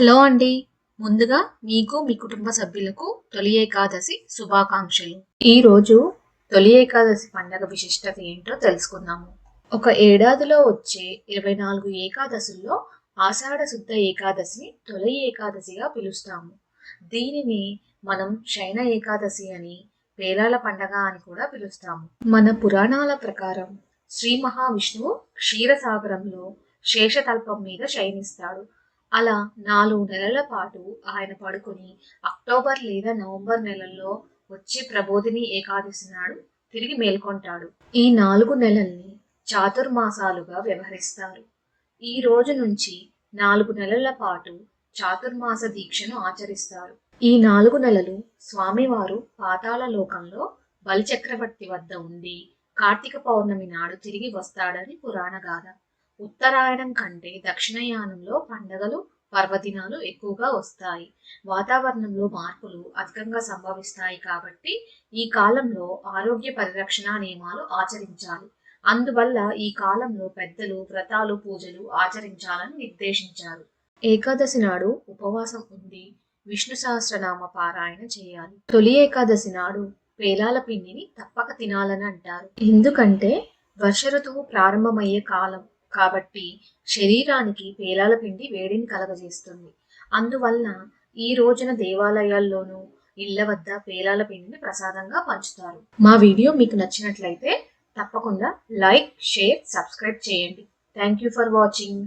Hello అండి. ముందుగా మీకు మీ కుటుంబ సభ్యులకు తొలి ఏకాదశి శుభాకాంక్షలు. ఈ రోజు తొలి ఏకాదశి పండగ విశిష్టత ఏంటో తెలుసుకుందాము. ఒక ఏడాదిలో వచ్చే ఇరవై నాలుగు ఏకాదశుల్లో ఆషాఢ శుద్ధ ఏకాదశిని తొలి ఏకాదశిగా పిలుస్తాము. దీనిని మనం శయన ఏకాదశి అని పేలాల పండగ అని కూడా పిలుస్తాము. మన పురాణాల ప్రకారం శ్రీ మహావిష్ణువు క్షీరసాగరంలో శేషతల్పం మీద శయనిస్తాడు. అలా నాలుగు నెలల పాటు ఆయన పడుకొని అక్టోబర్ లేదా నవంబర్ నెలల్లో వచ్చే ప్రబోధిని ఏకాదశి నాడు తిరిగి మేల్కొంటాడు. ఈ నాలుగు నెలల్ని చాతుర్మాసాలుగా వ్యవహరిస్తారు. ఈ రోజు నుంచి నాలుగు నెలల పాటు చాతుర్మాస దీక్షను ఆచరిస్తారు. ఈ నాలుగు నెలలు స్వామివారు పాతాళ లోకంలో బలిచక్రవర్తి వద్ద ఉండి కార్తీక పౌర్ణమి నాడు తిరిగి వస్తాడని పురాణ గాథ ఉత్తరాయణం కంటే దక్షిణయానంలో పండగలు పర్వదినాలు ఎక్కువగా వస్తాయి. వాతావరణంలో మార్పులు అధికంగా సంభవిస్తాయి కాబట్టి ఈ కాలంలో ఆరోగ్య పరిరక్షణ నియమాలు ఆచరించాలి. అందువల్ల ఈ కాలంలో పెద్దలు వ్రతాలు పూజలు ఆచరించాలని నిర్దేశించారు. ఏకాదశి నాడు ఉపవాసం ఉండి విష్ణు సహస్రనామ పారాయణ చేయాలి. తొలి ఏకాదశి నాడు పేలాల పిండిని తప్పక తినాలని అంటారు. ఎందుకంటే వర్ష ఋతువు ప్రారంభమయ్యే కాలం. కాబట్టి శరీరానికి పేలాల పిండి వేడిని కలగజేస్తుంది. అందువలన ఈ రోజున దేవాలయాల్లోనూ ఇళ్ళ వద్ద పేలాల పిండిని ప్రసాదంగా పంచుతారు. మా వీడియో మీకు నచ్చినట్లయితే తప్పకుండా లైక్ షేర్ సబ్స్క్రైబ్ చేయండి. Thank you for watching.